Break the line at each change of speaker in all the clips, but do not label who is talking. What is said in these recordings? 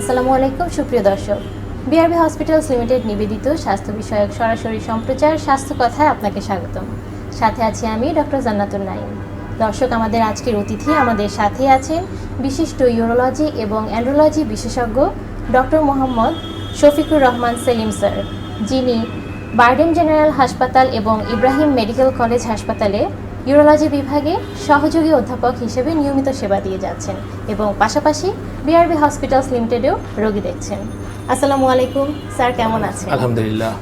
আসসালামু আলাইকুম, সুপ্রিয় দর্শক। বিআরবি হসপিটালস লিমিটেড নিবেদিত স্বাস্থ্য বিষয়ক সরাসরি সম্প্রচার, স্বাস্থ্য কথায় আপনাকে স্বাগতম। সাথে আছি আমি ডক্টর জান্নাতুল নাইম দর্শক, আমাদের আজকের অতিথি আমাদের সাথে আছেন বিশিষ্ট ইউরোলজি এবং অ্যান্ড্রোলজি বিশেষজ্ঞ ডক্টর মোহাম্মদ শফিকুর রহমান সেলিম স্যার, যিনি বার্ডেন জেনারেল হাসপাতাল এবং ইব্রাহিম মেডিকেল কলেজ হাসপাতালে ইউরোলজি বিভাগে সহযোগী অধ্যাপক হিসেবে নিয়মিত সেবা দিয়ে যাচ্ছেন এবং পাশাপাশি বিআরবি হসপিটালস লিমিটেডেও রোগী দেখছেন। আসসালামু আলাইকুম স্যার কেমন আছেন?
আলহামদুলিল্লাহ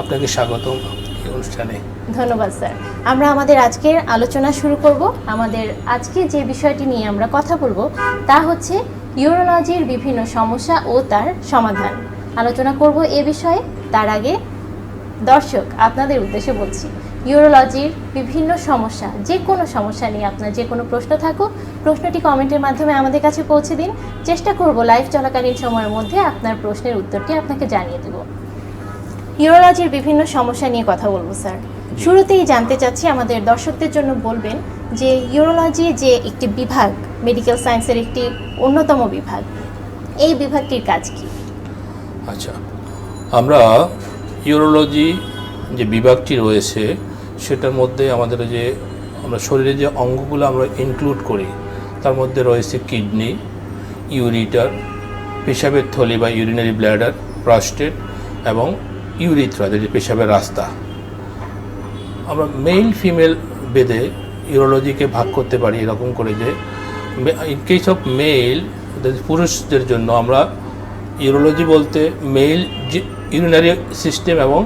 আপনাকে স্বাগতম এই অনুষ্ঠানে।
ধন্যবাদ স্যার। আমরা আমাদের আজকের আলোচনা শুরু করব। আমাদের আজকে যে বিষয়টি নিয়ে আমরা কথা বলব তা হচ্ছে ইউরোলজির বিভিন্ন সমস্যা ও তার সমাধান। আলোচনা করব এ বিষয়ে। তার আগে দর্শক আপনাদের উদ্দেশ্যে বলছি। ইউরোলজির বিভিন্ন সমস্যা যে কোনো সমস্যা নিয়ে আপনার যে কোনো প্রশ্ন থাকুক, প্রশ্নটি কমেন্টের মাধ্যমে আমাদের কাছে পৌঁছে দিন। চেষ্টা করব লাইভ চলাকালীন সময়ের মধ্যে আপনার প্রশ্নের উত্তরটি আপনাকে জানিয়ে দেব। ইউরোলজির বিভিন্ন সমস্যা নিয়ে কথা বলব, স্যার। শুরুতেই জানতে চাচ্ছি আমাদের দর্শকদের জন্য বলবেন যে ইউরোলজি যে একটি বিভাগ মেডিকেল সায়েন্সের একটি অন্যতম বিভাগ, এই বিভাগটির কাজ কি?
আচ্ছা আমরা ইউরোলজি যে বিভাগটি রয়েছে সেটার মধ্যে আমাদের যে আমরা শরীরে যে অঙ্গগুলো আমরা ইনক্লুড করি, তার মধ্যে রয়েছে কিডনি ইউরিটার পেশাবের থলি বা ইউরিনারি ব্ল্যাডার প্রস্টেট এবং ইউরিথ্রা যেটি পেশাবের রাস্তা। আমরা মেল ফিমেল বেদে ইউরোলজিকে ভাগ করতে পারি এরকম করে যে ইন কেস অফ মেল পুরুষদের জন্য আমরা ইউরোলজি বলতে মেল ইউরিনারি সিস্টেম এবং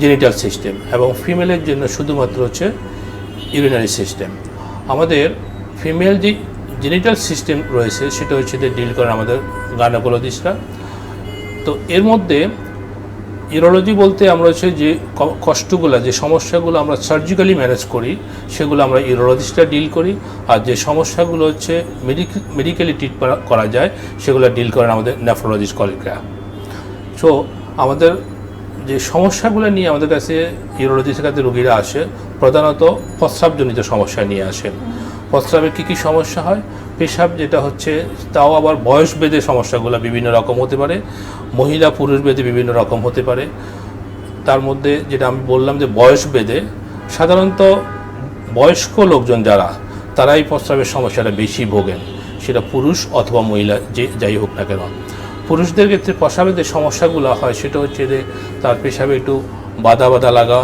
জেনিটাল সিস্টেম এবং ফিমেলের জন্য শুধুমাত্র হচ্ছে ইউরিনারি সিস্টেম আমাদের ফিমেল যে জেনিটাল সিস্টেম রয়েছে, সেটা হচ্ছে যে ডিল করেন আমাদের গানাকোলজিস্টরা তো এর মধ্যে ইউরোলজি বলতে আমরা হচ্ছে যে কষ্টগুলো, যে সমস্যাগুলো আমরা সার্জিক্যালি ম্যানেজ করি, সেগুলো আমরা ইউরোলজিস্টরা ডিল করি। আর যে সমস্যাগুলো হচ্ছে মেডিকেলি ট্রিট করা যায়, সেগুলো ডিল করেন আমাদের নেফ্রোলজিস্ট কলিগরা সো আমাদের যে সমস্যাগুলো নিয়ে আমাদের কাছে ইউরোলজিস্টের কাছে রোগীরা আসে, প্রধানত প্রস্রাবজনিত সমস্যা নিয়ে আসেন। প্রস্রাবের কী কী সমস্যা হয়? পেশাব যেটা হচ্ছে, তাও আবার বয়স বেদে সমস্যাগুলো বিভিন্ন রকম হতে পারে, মহিলা পুরুষ বেদে বিভিন্ন রকম হতে পারে। তার মধ্যে যেটা আমি বললাম যে বয়স বেদে, সাধারণত বয়স্ক লোকজন যারা, তারাই প্রস্রাবের সমস্যাটা বেশি ভোগেন। সেটা পুরুষ অথবা মহিলা, যে যাই হোক না কেন। পুরুষদের ক্ষেত্রে প্রসাবের যে সমস্যাগুলো হয়, সেটা হচ্ছে যে তার পেশাবে একটু বাদা বাদা লাগা,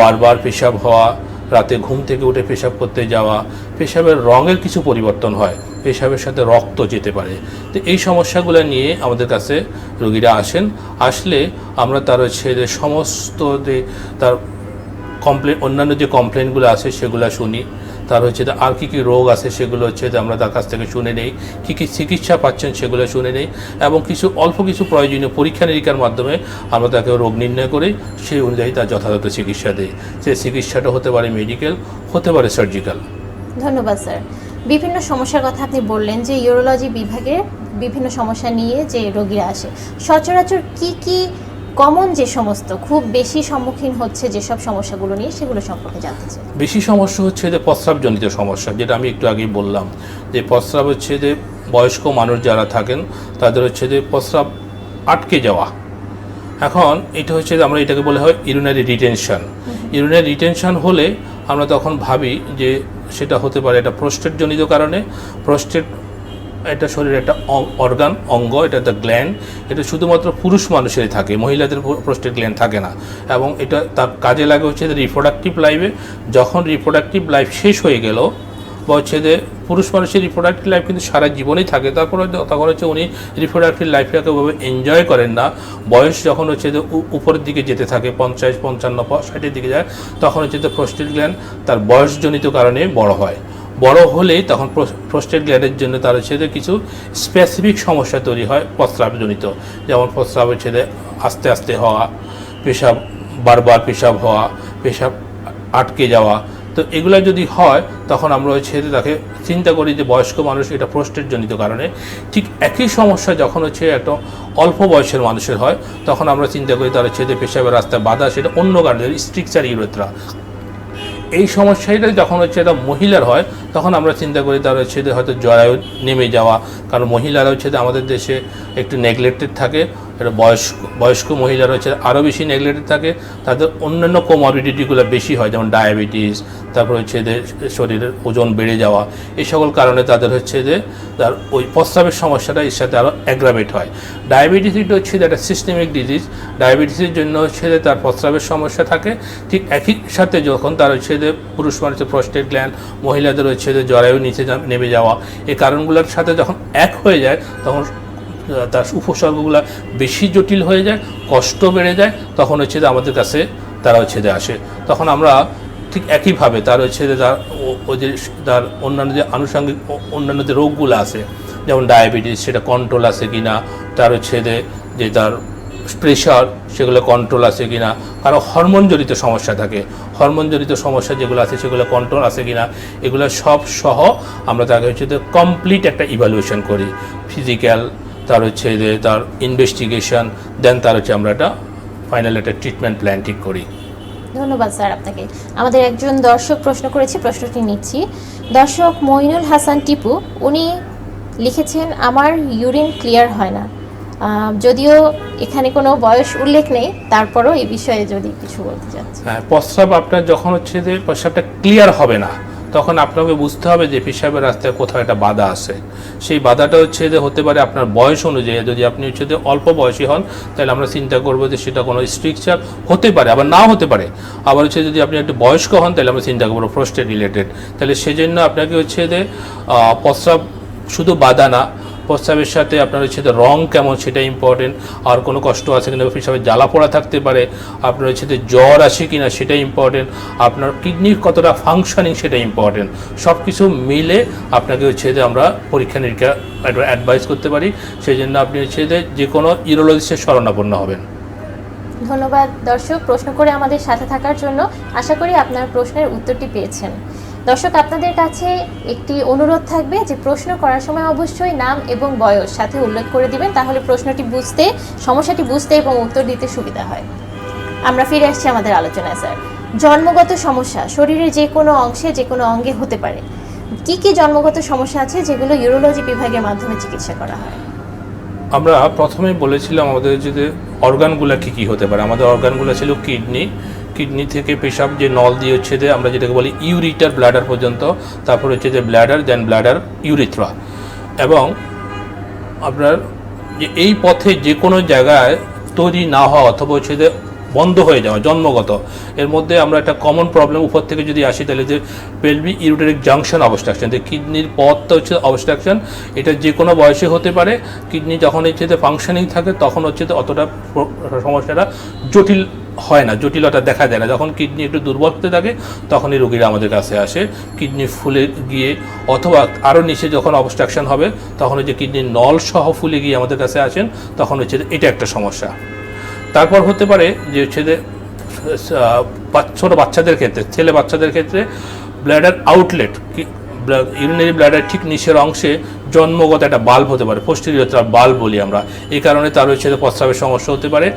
বারবার পেশাব হওয়া, রাতে ঘুম থেকে উঠে পেশাব করতে যাওয়া, পেশাবের রঙের কিছু পরিবর্তন হয়, পেশাবের সাথে রক্ত যেতে পারে। তো এই সমস্যাগুলো নিয়ে আমাদের কাছে রোগীরা আসেন। আসলে আমরা তার হচ্ছে যে সমস্ত যে তার কমপ্লেন অন্যান্য যে কমপ্লেনগুলো আছে, সেগুলো শুনি। তার হচ্ছে আর কী কী রোগ আছে সেগুলো হচ্ছে আমরা তার কাছ থেকে শুনে নেই, কী কী চিকিৎসা পাচ্ছেন সেগুলো শুনে নেই এবং কিছু অল্প কিছু প্রয়োজনীয় পরীক্ষা নিরীক্ষার মাধ্যমে আমরা তাকে রোগ নির্ণয় করি, সেই অনুযায়ী তার যথাযথ চিকিৎসা দিই। সে চিকিৎসাটা হতে পারে মেডিকেল হতে পারে সার্জিক্যাল
ধন্যবাদ স্যার বিভিন্ন সমস্যার কথা আপনি বললেন যে ইউরোলজি বিভাগে বিভিন্ন সমস্যা নিয়ে যে রোগীরা আসে। সচরাচর কি কি কমন যে সমস্ত খুব বেশি সম্মুখীন হচ্ছে যেসব সমস্যাগুলো নিয়ে সেগুলো সম্পর্কে জানতে চাই।
বেশি সমস্যা হচ্ছে যে প্রস্রাবজনিত সমস্যা যেটা আমি একটু আগেই বললাম। যে প্রস্রাব হচ্ছে যে বয়স্ক মানুষ যারা থাকেন তাদের হচ্ছে যে প্রস্রাব আটকে যাওয়া। এখন এটা হচ্ছে যে আমরা এটাকে বলে হয় ইউরিনারি রিটেনশন ইউরিনারি রিটেনশন হলে আমরা তখন ভাবি যে সেটা হতে পারে এটা প্রস্টেট জনিত কারণে। প্রস্টেট এটা শরীরের একটা অর্গান অঙ্গ, এটা একটা গ্ল্যান্ড এটা শুধুমাত্র পুরুষ মানুষেরই থাকে, মহিলাদের প্রস্টেট গ্ল্যান্ড থাকে না। এবং এটা তার কাজে লাগে হচ্ছে রিপ্রোডাক্টিভ লাইফে যখন রিপ্রোডাক্টিভ লাইফ শেষ হয়ে গেল, বা হচ্ছে যে পুরুষ মানুষের রিপ্রোডাক্টিভ লাইফ কিন্তু সারা জীবনেই থাকে, তারপরে তখন হচ্ছে উনি রিপ্রোডাক্টিভ লাইফটাকে ওভাবে এনজয় করেন না। বয়স যখন হচ্ছে যে উপরের দিকে যেতে থাকে, পঞ্চাশ, পঞ্চান্ন, ষাটের দিকে যায়, তখন হচ্ছে যে প্রস্টেট গ্ল্যান্ড তার বয়সজনিত কারণে বড় হয়। বড় হলেই তখন প্রস্টেট গ্ল্যান্ডের জন্য তার যে কিছু স্পেসিফিক সমস্যা তৈরি হয় প্রস্রাবজনিত। যেমন প্রস্রাবের ছেলে আস্তে আস্তে হওয়া, পেশাব, বারবার পেশাব হওয়া, পেশাব আটকে যাওয়া। তো এগুলো যদি হয়, তখন আমরা ওই ছেলে তাকে চিন্তা করি যে বয়স্ক মানুষ এটা প্রস্টেট জনিত কারণে। ঠিক একই সমস্যা যখন হচ্ছে একটা অল্প বয়সের মানুষের হয়, তখন আমরা চিন্তা করি তার ছেলে পেশাবের রাস্তায় বাধা, সেটা অন্য কারণে স্ট্রিকচার ইউরেথ্রা। এই সমস্যাটা যখন হচ্ছে এটা মহিলার হয়, তখন আমরা চিন্তা করি তার হচ্ছে হয়তো জরায়ু নেমে যাওয়া। কারণ মহিলারা হচ্ছে আমাদের দেশে একটু নেগলেক্টেড থাকে। এটা বয়স্ক বয়স্ক মহিলারা হচ্ছে আরও বেশি নেগলেক্টেড থাকে, তাদের অন্যান্য কোমরবিডিটিগুলো বেশি হয়, যেমন ডায়াবেটিস তারপর হচ্ছে যে শরীরের ওজন বেড়ে যাওয়া এই সকল কারণে তাদের হচ্ছে যে তার ওই প্রস্রাবের সমস্যাটা এর সাথে আরও অ্যাগ্রাভেট হয়। ডায়াবেটিস হচ্ছে একটা সিস্টেমিক ডিজিজ ডায়াবেটিসের জন্য হচ্ছে যে তার প্রস্রাবের সমস্যা থাকে, ঠিক একই সাথে যখন তার হচ্ছে যে পুরুষ মানুষের প্রস্টেট গ্ল্যান্ড মহিলাদের হচ্ছে যে জরায়ু নিচে নেমে যাওয়া এই কারণগুলোর সাথে যখন এক হয়ে যায়, তখন তার উপসর্গগুলো বেশি জটিল হয়ে যায়, কষ্ট বেড়ে যায়, তখন হচ্ছে আমাদের কাছে তারা হচ্ছে আসে। তখন আমরা ঠিক একইভাবে তার হচ্ছে তার ও- ও যে তার অন্যান্য যে আনুষঙ্গিক অন্যান্য যে রোগগুলো আছে, যেমন ডায়াবেটিস, সেটা কন্ট্রোল আছে কি না তার হচ্ছে যে তার প্রেশার সেগুলো কন্ট্রোল আছে কি না কারও হরমোনজনিত সমস্যা থাকে। হরমোনজনিত সমস্যা যেগুলো আছে, সেগুলো কন্ট্রোল আছে কি না এগুলো সব সহ আমরা তাকে হচ্ছে কমপ্লিট একটা ইভ্যালুয়েশন করি। ফিজিক্যাল তার হচ্ছে যে তার ইনভেস্টিগেশন দেন তার হচ্ছে আমরা একটা ফাইনাল একটা ট্রিটমেন্ট প্ল্যান ঠিক করি।
ধন্যবাদ স্যার আপনাকে। আমাদের একজন দর্শক প্রশ্ন করেছে প্রশ্নটি নিচ্ছি। দর্শক মইনুল হাসান টিপু উনি লিখেছেন আমার ইউরিন ক্লিয়ার হয় না। যদিও এখানে কোনো বয়স উল্লেখ নেই তারপরও এই বিষয়ে যদি কিছু বলতে চাচ্ছি।
হ্যাঁ প্রস্রাব আপনার যখন হচ্ছে যে প্রস্রাবটা ক্লিয়ার হবে না তখন আপনাকে বুঝতে হবে যে পেশাবের রাস্তায় কোথাও একটা বাধা আছে। সেই বাধাটা হচ্ছে যে হতে পারে আপনার বয়স অনুযায়ী। যদি আপনি হচ্ছে যে অল্প বয়সী হন, তাহলে আমরা চিন্তা করব যে সেটা কোনো স্ট্রিকচার হতে পারে, আবার নাও হতে পারে। আবার হচ্ছে যদি আপনি একটু বয়স্ক হন, তাহলে আমরা চিন্তা করব প্রস্টেট রিলেটেড তাহলে সেজন্য আপনাকে হচ্ছে যে প্রস্রাব শুধু বাধা না প্রস্রাবের সাথে আপনার হচ্ছে রং কেমন সেটা ইম্পর্টেন্ট আর কোনো কষ্ট আছে কিনা পেশাবে জ্বালা পোড়া থাকতে পারে, আপনার হচ্ছে জ্বর আসে কিনা সেটা ইম্পর্টেন্ট আপনার কিডনির কতটা ফাংশনিং সেটা ইম্পর্টেন্ট সব কিছু মিলে আপনাকে হচ্ছে যে আমরা পরীক্ষা নিরীক্ষা অ্যাডভাইস করতে পারি সেই জন্য আপনি হচ্ছে যে কোনো ইউরোলজিস্টের শরণাপন্ন হবেন।
ধন্যবাদ দর্শক, প্রশ্ন করে আমাদের সাথে থাকার জন্য আশা করি আপনার প্রশ্নের উত্তরটি পেয়েছেন। দর্শক, আপনাদের কাছে একটি অনুরোধ থাকবে যে প্রশ্ন করার সময় অবশ্যই নাম এবং বয়স সাথে উল্লেখ করে দিবেন, তাহলে প্রশ্নটি বুঝতে, সমস্যাটি বুঝতে এবং উত্তর দিতে সুবিধা হয়। আমরা ফিরে আসছি আমাদের আলোচনায়, স্যার। জন্মগত সমস্যা, শরীরের যে কোনো অংশে যে কোনো অঙ্গে হতে পারে। কি কি জন্মগত সমস্যা আছে যেগুলো ইউরোলজি বিভাগের মাধ্যমে চিকিৎসা করা হয়?
আমরা প্রথমে বলেছিলাম আমাদের যে অর্গানগুলো কী কী হতে পারে। আমাদের অর্গানগুলো ছিল কিডনি কিডনি থেকে পেশাব যে নল দিয়ে হচ্ছে যে আমরা যেটাকে বলি ইউরিটার ব্লাডার পর্যন্ত, তারপর হচ্ছে যে ব্লাডার, দেন ব্লাডার ইউরিথ্রা। এবং আপনার যে এই পথে যে কোনো জায়গায় তৈরি না হওয়া অথবা হচ্ছে যে বন্ধ হয়ে যাওয়া, জন্মগত, এর মধ্যে আমরা একটা কমন প্রবলেম উপর থেকে যদি আসি, তাহলে যে পেলভি ইউরিটারিক জাংশন অবস্ট্রাকশন যে কিডনির পথটা হচ্ছে অবস্ট্রাকশন এটা যে কোনো বয়সে হতে পারে। কিডনি যখন হচ্ছে ফাংশনিং থাকে, তখন হচ্ছে অতটা সমস্যাটা জটিল হয় না, জটিলতা দেখা যায় না। যখন কিডনি একটু দুর্বল হতে থাকে, তখনই রোগীরা আমাদের কাছে আসে। কিডনি ফুলে গিয়ে অথবা আরও নিচে যখন অবস্ট্রাকশন হবে, তখন হচ্ছে কিডনির নল সহ ফুলে গিয়ে আমাদের কাছে আসেন, তখন হচ্ছে যে এটা একটা সমস্যা। তারপর হতে পারে যে হচ্ছে যে ছোটো বাচ্চাদের ক্ষেত্রে, ছেলে বাচ্চাদের ক্ষেত্রে ব্লাডার আউটলেট ইউরিনারি ব্লাডার ঠিক নিচের অংশে জন্মগত একটা বাল্ব হতে পারে পোস্টেরিয়র বাল্ব বলি আমরা। এই কারণে তার হচ্ছে যে প্রস্রাবের সমস্যা হতে পারে।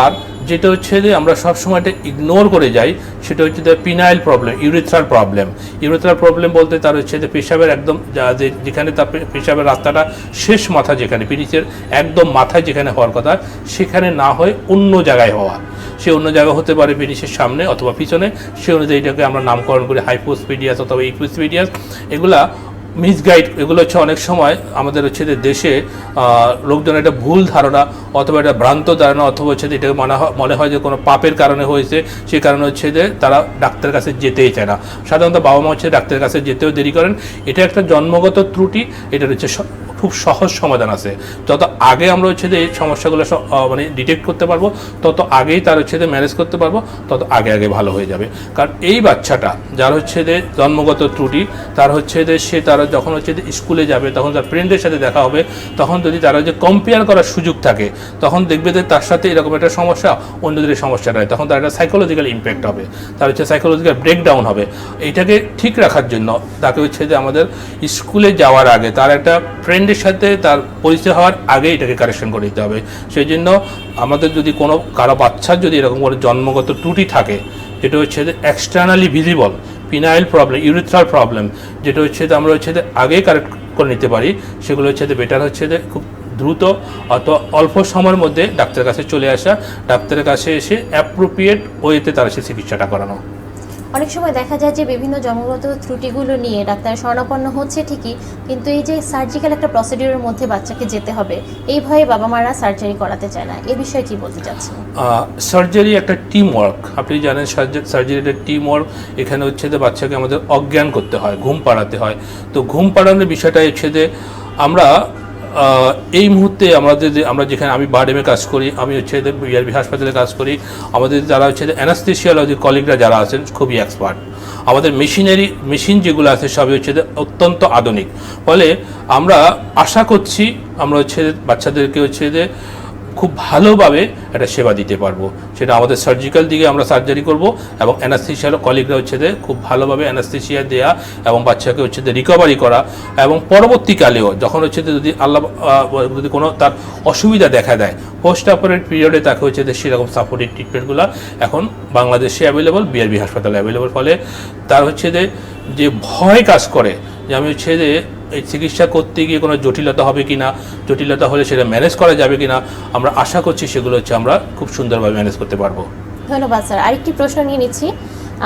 আর যেটা হচ্ছে যে আমরা সবসময় এটা ইগনোর করে যাই, সেটা হচ্ছে যে penile problem urethral problem urethral problem বলতে তার হচ্ছে যে পেশাবের একদম যেখানে তার পেশাবের রাস্তাটা শেষ মাথা যেখানে পিরিচের একদম মাথায় যেখানে হওয়ার কথা, সেখানে না হয়ে অন্য জায়গায় হওয়া। সে অন্য জায়গা হতে পারে পেনিসের সামনে অথবা পিছনে, সে অনুযায়ী এটাকে আমরা নামকরণ করি হাইপোস্পিডিয়াস অথবা ইকুইস্পিডিয়াস এগুলা মিসগাইড এগুলো হচ্ছে অনেক সময় আমাদের হচ্ছে যে দেশে লোকজনের একটা ভুল ধারণা অথবা একটা ভ্রান্ত ধারণা অথবা হচ্ছে যে এটাকে মনে হয় মনে হয় যে কোনো পাপের কারণে হয়েছে সেই কারণে হচ্ছে যে তারা ডাক্তারের কাছে যেতেই চায় না। সাধারণত বাবা মা হচ্ছে ডাক্তারের কাছে যেতেও দেরি করেন। এটা একটা জন্মগত ত্রুটি এটা হচ্ছে খুব সহজ সমাধান আছে। যত আগে আমরা হচ্ছে যে এই সমস্যাগুলো মানে ডিটেক্ট করতে পারব, তত আগেই তার হচ্ছে যে ম্যানেজ করতে পারব, তত আগে আগে ভালো হয়ে যাবে। কারণ এই বাচ্চাটা যার হচ্ছে যে জন্মগত ত্রুটি, তার হচ্ছে যে সে তার যখন হচ্ছে যে স্কুলে যাবে, তখন তার ফ্রেন্ডের সাথে দেখা হবে, তখন যদি তারা যে কম্পেয়ার করার সুযোগ থাকে, তখন দেখবে যে তার সাথে এরকম একটা সমস্যা, অন্যদের সমস্যা হয় তখন তার একটা সাইকোলজিক্যাল ইম্প্যাক্ট হবে, তার হচ্ছে সাইকোলজিক্যাল ব্রেকডাউন হবে। এইটাকে ঠিক রাখার জন্য তাকে হচ্ছে যে আমাদের স্কুলে যাওয়ার আগে তার একটা ফ্রেন্ডের সাথে তার পরিচয় হওয়ার আগে এটাকে কারেকশন করে দিতে হবে। সেই জন্য আমাদের যদি কোনো কারও বাচ্চার যদি এরকম করে জন্মগত ত্রুটি থাকে, যেটা হচ্ছে যে externally visible penile problem urethral problem যেটা হচ্ছে যে আমরা হচ্ছে যে আগেই কারেক্ট করে নিতে পারি, সেগুলো হচ্ছে যে বেটার হচ্ছে যে খুব দ্রুত অত অল্প সময়ের মধ্যে ডাক্তারের কাছে চলে আসা, ডাক্তারের কাছে এসে অ্যাপ্রোপ্রিয়েট ওয়েতে তার সে চিকিৎসাটা করানো।
অনেক সময় দেখা যায় যে বিভিন্ন জন্মগত ত্রুটিগুলো নিয়ে ডাক্তার স্বর্ণাপন্ন হচ্ছে ঠিকই, কিন্তু এই যে সার্জিক্যাল একটা প্রসিডিউরের মধ্যে বাচ্চাকে যেতে হবে, এই ভয়ে বাবা মারা সার্জারি করাতে চায় না। এ বিষয়ে কি বলতে চাচ্ছেন?
সার্জারি একটা টিম ওয়ার্ক আপনি জানেন সার্জারি একটা টিম ওয়ার্ক এখানে হচ্ছে যে বাচ্চাকে আমাদের অজ্ঞান করতে হয়, ঘুম পাড়াতে হয়। তো ঘুম পাড়ানোর বিষয়টা হচ্ছে যে আমরা এই মুহূর্তে আমাদের যে আমরা যেখানে আমি বারডেমে কাজ করি, আমি হচ্ছে বিআরবি হাসপাতালে কাজ করি, আমাদের যারা হচ্ছে অ্যানাস্থেশিয়ালজির কলিগরা যারা আছেন, খুবই এক্সপার্ট আমাদের মেশিনারি মেশিন যেগুলো আছে, সবই হচ্ছে অত্যন্ত আধুনিক। ফলে আমরা আশা করছি, আমরা হচ্ছে বাচ্চাদেরকে হচ্ছে যে খুব ভালোভাবে একটা সেবা দিতে পারব। সেটা আমাদের সার্জিক্যাল দিকে আমরা সার্জারি করব এবং অ্যানাস্থেশিয়ার কলিগরা হচ্ছে যে খুব ভালোভাবে অ্যানাস্থেশিয়া দেওয়া এবং বাচ্চাকে হচ্ছে রিকভারি করা এবং পরবর্তীকালেও যখন হচ্ছে যদি আল্লাহ যদি কোনো তার অসুবিধা দেখা দেয় পোস্ট অপারেট পিরিয়ডে তাকে হচ্ছে সেরকম সাপোর্টিভ ট্রিটমেন্টগুলো এখন বাংলাদেশে অ্যাভেলেবল বিআরবি হাসপাতালে অ্যাভেলেবল ফলে তার হচ্ছে যে ভয় কাজ করে যে আমি যে এই চিকিৎসা করতে গিয়ে কোনো জটিলতা হবে কি না জটিলতা হলে সেটা ম্যানেজ করা যাবে কি না আমরা আশা করছি সেগুলো হচ্ছে আমরা খুব সুন্দরভাবে ম্যানেজ করতে পারব।
ধন্যবাদ, স্যার। আরেকটি প্রশ্ন নিয়ে নিচ্ছি।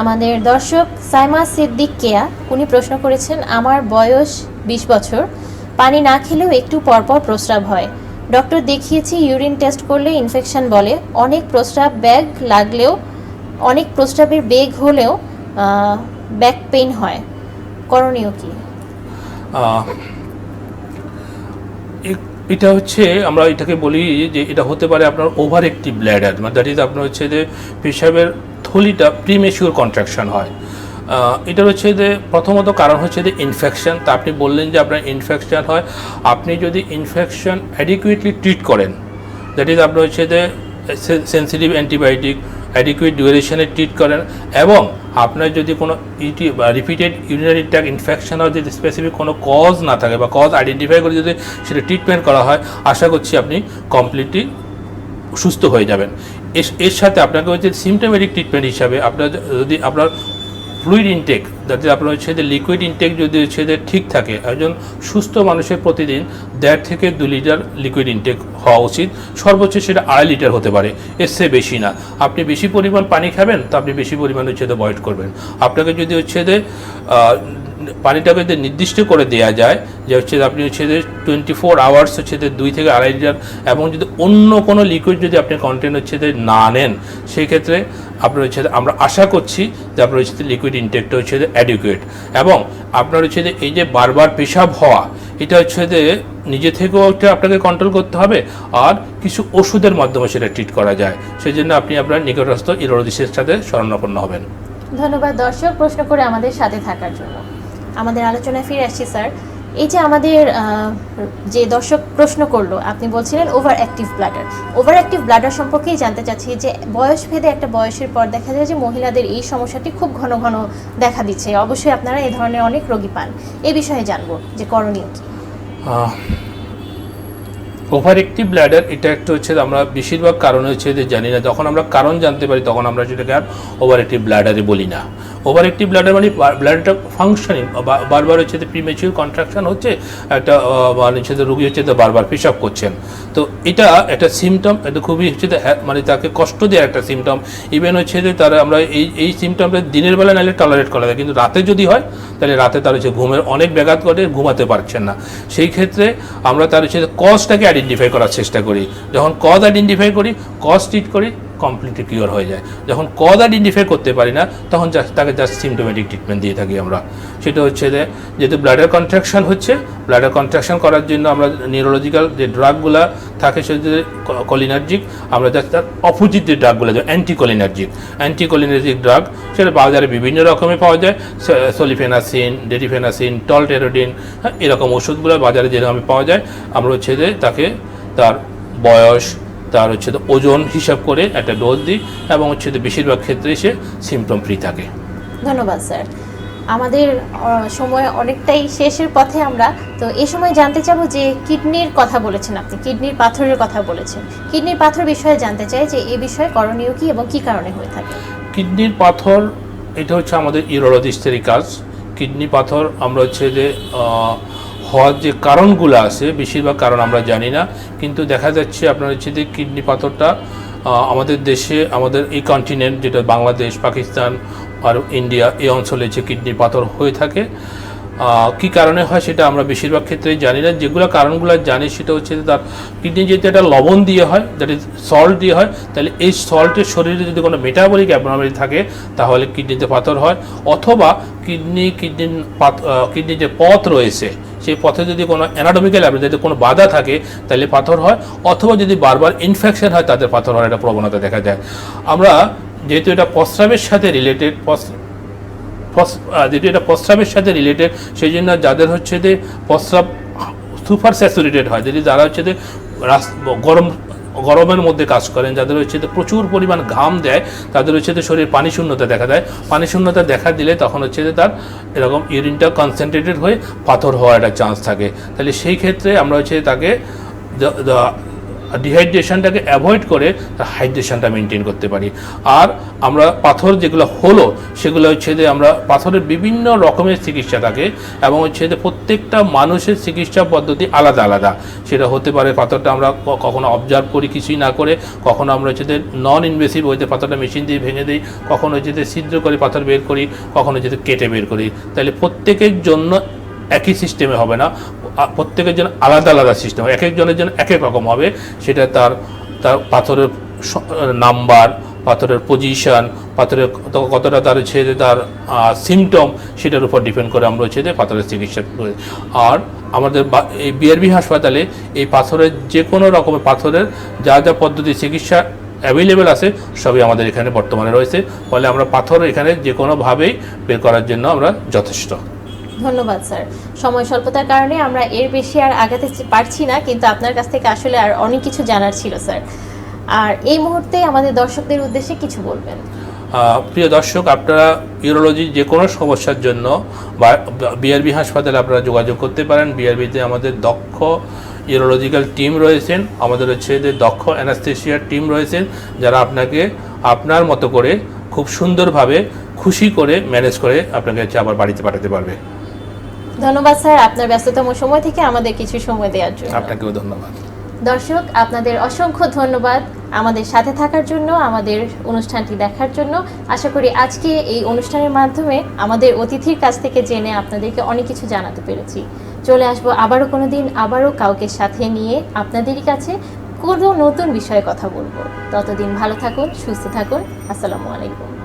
আমাদের দর্শক সাইমা সিদ্দিক কেয়া, উনি প্রশ্ন করেছেন, আমার বয়স বিশ বছর, পানি না খেলেও একটু পরপর প্রস্রাব হয়। ডক্টর দেখিয়েছি ইউরিন টেস্ট করলে ইনফেকশন বলে। অনেক প্রস্রাব ব্যাগ লাগলেও, অনেক প্রস্রাবের বেগ হলেও ব্যাক পেইন হয়। করণীয় কি?
এটা হচ্ছে আমরা এটাকে বলি যে এটা হতে পারে আপনার ওভার একটি ব্ল্যাডার মানে দ্যাট ইজ আপনার হচ্ছে যে পেশাবের থলিটা প্রিমেশিওর কন্ট্রাকশন হয়। এটার হচ্ছে যে প্রথমত কারণ হচ্ছে যে ইনফেকশন তা আপনি বললেন যে আপনার ইনফেকশন হয়। আপনি যদি ইনফেকশন অ্যাডিকুয়েটলি ট্রিট করেন দ্যাট ইজ আপনার হচ্ছে যে সেন্সিটিভ অ্যান্টিবায়োটিক অ্যাডিকুয়েট ডিউরেশনে ট্রিট করেন এবং আপনার যদি কোনো ইটি রিপিটেড ইউরিনারি ট্যাক ইনফেকশন হয় যদি স্পেসিফিক কোনো কজ না থাকে বা কজ আইডেন্টিফাই করে যদি সেটা ট্রিটমেন্ট করা হয়, আশা করছি আপনি কমপ্লিটলি সুস্থ হয়ে যাবেন। এর- সাথে আপনাকে হচ্ছে সিমটোমেটিক ট্রিটমেন্ট হিসাবে আপনার যদি, আপনার ফ্লুইড ইনটেক যাতে আপনার হচ্ছে যে লিকুইড ইনটেক যদি হচ্ছে ঠিক থাকে, একজন সুস্থ মানুষের প্রতিদিন দেড় থেকে দু লিটার লিকুইড ইনটেক হওয়া উচিত। সর্বোচ্চ সেটা আড়াই লিটার হতে পারে, এর চেয়ে বেশি না। আপনি বেশি পরিমাণ পানি খাবেন, তো আপনি বেশি পরিমাণ হচ্ছে যে ভয়েড করবেন। আপনাকে যদি হচ্ছে পানিটাকে যদি নির্দিষ্ট করে দেওয়া যায়, যে হচ্ছে আপনি হচ্ছে যে টোয়েন্টি ফোর আওয়ার্স হচ্ছে যে দুই থেকে আড়াই লিটার, এবং যদি অন্য কোনো লিকুইড যদি আপনি কন্টেন্ট হচ্ছে যে না নেন সেই ক্ষেত্রে আপনার হচ্ছে আমরা আশা করছি যে আপনার হচ্ছে লিকুইড ইনটেকটা হচ্ছে অ্যাডিকুয়েট এবং আপনার হচ্ছে যে এই যে বারবার পেশাব হওয়া, এটা হচ্ছে যে নিজে থেকেও একটা আপনাকে কন্ট্রোল করতে হবে আর কিছু ওষুধের মাধ্যমে সেটা ট্রিট করা যায়। সেই জন্য আপনি আপনার নিকটস্থ ইরোলজিস্টের সাথে শরণাপন্ন হবেন।
ধন্যবাদ দর্শক, প্রশ্ন করে আমাদের সাথে থাকার জন্য। আমাদের আলোচনায় ফিরে আসছি, স্যার। এই যে আমাদের যে দর্শক প্রশ্ন করল, আপনি বলছিলেন overactive bladder overactive bladder সম্পর্কেই জানতে চাচ্ছি যে বয়স ভেদে একটা বয়সের পর দেখা যায় যে মহিলাদের এই সমস্যাটি খুব ঘন ঘন দেখা দিচ্ছে। অবশ্যই আপনারা এই ধরনের অনেক রোগী পান। এ বিষয়ে জানব যে করণীয় কি।
ওভার একটি ব্ল্যাডার এটা একটা হচ্ছে আমরা বেশিরভাগ কারণ হচ্ছে যে জানি না। যখন আমরা কারণ জানতে পারি, তখন আমরা সেটাকে আর ওভার একটি ব্ল্যাডারে বলি না। ওভার একটি ব্ল্যাডার মানে ব্ল্যাডারটা ফাংশনিং বারবার হচ্ছে প্রিমেচিউর কন্ট্রাকশন হচ্ছে, একটা মানে হচ্ছে রুগী হচ্ছে বারবার পেশাব করছেন। তো এটা একটা সিমটম এটা খুবই হচ্ছে মানে তাকে কষ্ট দেওয়ার একটা সিমটম ইভেন হচ্ছে যে তারা আমরা এই এই সিমটমটা দিনের বেলা নাহলে টলারেট করা যায়, কিন্তু রাতে যদি হয়, তাহলে রাতে তার হচ্ছে ঘুমের অনেক ব্যাঘাত ঘটে, ঘুমাতে পারছেন না। সেই ক্ষেত্রে আমরা তার হচ্ছে কজটাকে আইডেন্টিফাই করার চেষ্টা করি। যখন কজ আইডেন্টিফাই করি কজ ট্রিট করি কমপ্লিটলি কিওর হয়ে যায়। যখন কজ আইডেন্টিফাই করতে পারি না, তখন just তাকে জাস্ট সিমটোমেটিক ট্রিটমেন্ট দিয়ে থাকি আমরা। সেটা হচ্ছে যে, যেহেতু ব্লাডার কন্ট্রাকশন হচ্ছে ব্লাডার কন্ট্রাকশন করার জন্য আমরা নিউরোলজিক্যাল যে ড্রাগগুলো থাকে সেটা কলিনার্জিক আমরা জাস্ট তার অপোজিট যে ড্রাগগুলো যে অ্যান্টিকলিনার্জিক অ্যান্টিকলিনার্জিক ড্রাগ সেটা বাজারে বিভিন্ন রকমের পাওয়া যায়। সলিফেনাসিন ডেরিফেনাসিন টলটেরোডিন এরকম ওষুধগুলো বাজারে যেরকম পাওয়া যায়, আমরা হচ্ছে যে তাকে তার বয়স তার হচ্ছে তো ওজন হিসাব করে একটা ডোজ দিই এবং হচ্ছে তো বেশিরভাগ ক্ষেত্রে সে সিমটম ফ্রি থাকে।
ধন্যবাদ স্যার। আমাদের সময় অনেকটাই শেষের পথে আমরা। তো এ সময় জানতে চাবো যে কিডনির কথা বলেছেন আপনি কিডনির পাথরের কথা বলেছেন। কিডনির পাথর বিষয়ে জানতে চাই যে এই বিষয়ে করণীয় কি এবং কি কারণে হয়ে থাকে।
কিডনির পাথর এটা হচ্ছে আমাদের ইউরোলজিস্টেরই কাজ। কিডনি পাথর আমরা হচ্ছে যে হওয়ার যে কারণগুলো আছে, বেশিরভাগ কারণ আমরা জানি না। কিন্তু দেখা যাচ্ছে আপনার হচ্ছে যে কিডনি পাথরটা আমাদের দেশে, আমাদের এই কন্টিনেন্ট যেটা বাংলাদেশ, পাকিস্তান আর ইন্ডিয়া, এই অঞ্চলে যে কিডনি পাথর হয়ে থাকে কি কারণে হয় সেটা আমরা বেশিরভাগ ক্ষেত্রে জানি না। যেগুলো কারণগুলো জানি সেটা হচ্ছে তার কিডনি যদি একটা লবণ দিয়ে হয় দ্যাট ইজ সল্ট দিয়ে হয়, তাহলে এই সল্টের শরীরে যদি কোনো মেটাবলিক অ্যাবনর্মালিটি থাকে, তাহলে কিডনিতে পাথর হয়। অথবা কিডনি, কিডনির কিডনির যে পথ রয়েছে সেই পথে যদি কোনো অ্যানাটমিক্যাল যদি কোনো বাধা থাকে, তাহলে পাথর হয়, অথবা যদি বারবার ইনফেকশন হয়, তাদের পাথর হওয়ার একটা প্রবণতা দেখা যায়। আমরা যেহেতু এটা প্রস্রাবের সাথে রিলেটেড যেহেতু এটা প্রস্রাবের সাথে রিলেটেড সেই জন্য যাদের হচ্ছে যে প্রস্রাব সুপার স্যাচুরেটেড হয় যদি যারা হচ্ছে যে গরম গরমের মধ্যে কাজ করেন, যাদের হচ্ছে প্রচুর পরিমাণ ঘাম দেয়, তাদের হচ্ছে শরীর পানি শূন্যতা দেখা দেয়। পানি শূন্যতা দেখা দিলে তখন হচ্ছে যে তার এরকম ইউরিনটা কনসেন্ট্রেটেড হয়ে পাথর হওয়ার একটা চান্স থাকে। তাহলে সেই ক্ষেত্রে আমরা হচ্ছে তাকে ডিহাইড্রেশনটাকে অ্যাভয়েড করে তার হাইড্রেশনটা মেনটেন করতে পারি। আর আমরা পাথর যেগুলো হলো, সেগুলো হচ্ছে যে আমরা পাথরের বিভিন্ন রকমের চিকিৎসা থাকে এবং হচ্ছে যে প্রত্যেকটা মানুষের চিকিৎসা পদ্ধতি আলাদা আলাদা। সেটা হতে পারে পাথরটা আমরা কখনো অবজার্ভ করি, কিছুই না করে। কখনো আমরা হচ্ছে যে নন ইনভেসিভ হইতে পাথরটা মেশিন দিয়ে ভেঙে দিই। কখনো হচ্ছে যে ছিদ্র করে পাথর বের করি, কখনো হচ্ছে কেটে বের করি। তাহলে প্রত্যেকের জন্য একই সিস্টেমে হবে না। প্রত্যেকের জন্য আলাদা আলাদা সিস্টেম এক একজনের জন্য এক এক রকম হবে। সেটা তার তার পাথরের নাম্বার পাথরের পজিশন পাথরের কতটা তার যে তার সিমটম সেটার উপর ডিপেন্ড করে আমরা যে পাথরের চিকিৎসা করি। আর আমাদের এই বিআরবি হাসপাতালে এই পাথরের যে কোনো রকমের পাথরের যা যা পদ্ধতি চিকিৎসা অ্যাভেলেবেল আছে, সবই আমাদের এখানে বর্তমানে রয়েছে। ফলে আমরা পাথর এখানে যে কোনোভাবেই বের করার জন্য আমরা যথেষ্ট।
ধন্যবাদ, স্যার। সময় স্বল্পতার কারণে আমরা এর বেশি আর আগাতে পারছি না, কিন্তু আপনার কাছ থেকে আসলে আর অনেক কিছু জানার ছিল, স্যার। আর এই মুহূর্তে আমাদের দর্শকদের উদ্দেশ্যে কিছু বলবেন।
প্রিয় দর্শক, আপনারা ইউরোলজি যে কোনো সমস্যার জন্য বিআরবি হাসপাতালে আপনারা যোগাযোগ করতে পারেন। বিআরবিতে আমাদের দক্ষ ইউরোলজিক্যাল টিম রয়েছেন। আমাদের হচ্ছে যে দক্ষ অ্যানাস্থেশিয়ার টিম রয়েছেন, যারা আপনাকে আপনার মতো করে খুব সুন্দরভাবে খুশি করে ম্যানেজ করে আপনাকে হচ্ছে আবার বাড়িতে পাঠাতে পারবে।
ধন্যবাদ স্যার আপনার ব্যস্ততম সময় থেকে আমাদের কিছু সময় দেওয়ার জন্য।
আপনাকেও ধন্যবাদ।
দর্শক আপনাদের অসংখ্য ধন্যবাদ আমাদের সাথে থাকার জন্য আমাদের অনুষ্ঠানটি দেখার জন্য। আশা করি আজকে এই অনুষ্ঠানের মাধ্যমে আমাদের অতিথির কাছ থেকে জেনে আপনাদেরকে অনেক কিছু জানাতে পেরেছি। চলে আসব আবারও কোনো দিন আবারও কাউকে সাথে নিয়ে আপনাদেরই কাছে কোনো নতুন বিষয়ে কথা বলব। ততদিন ভালো থাকুন সুস্থ থাকুন। আসসালামু আলাইকুম।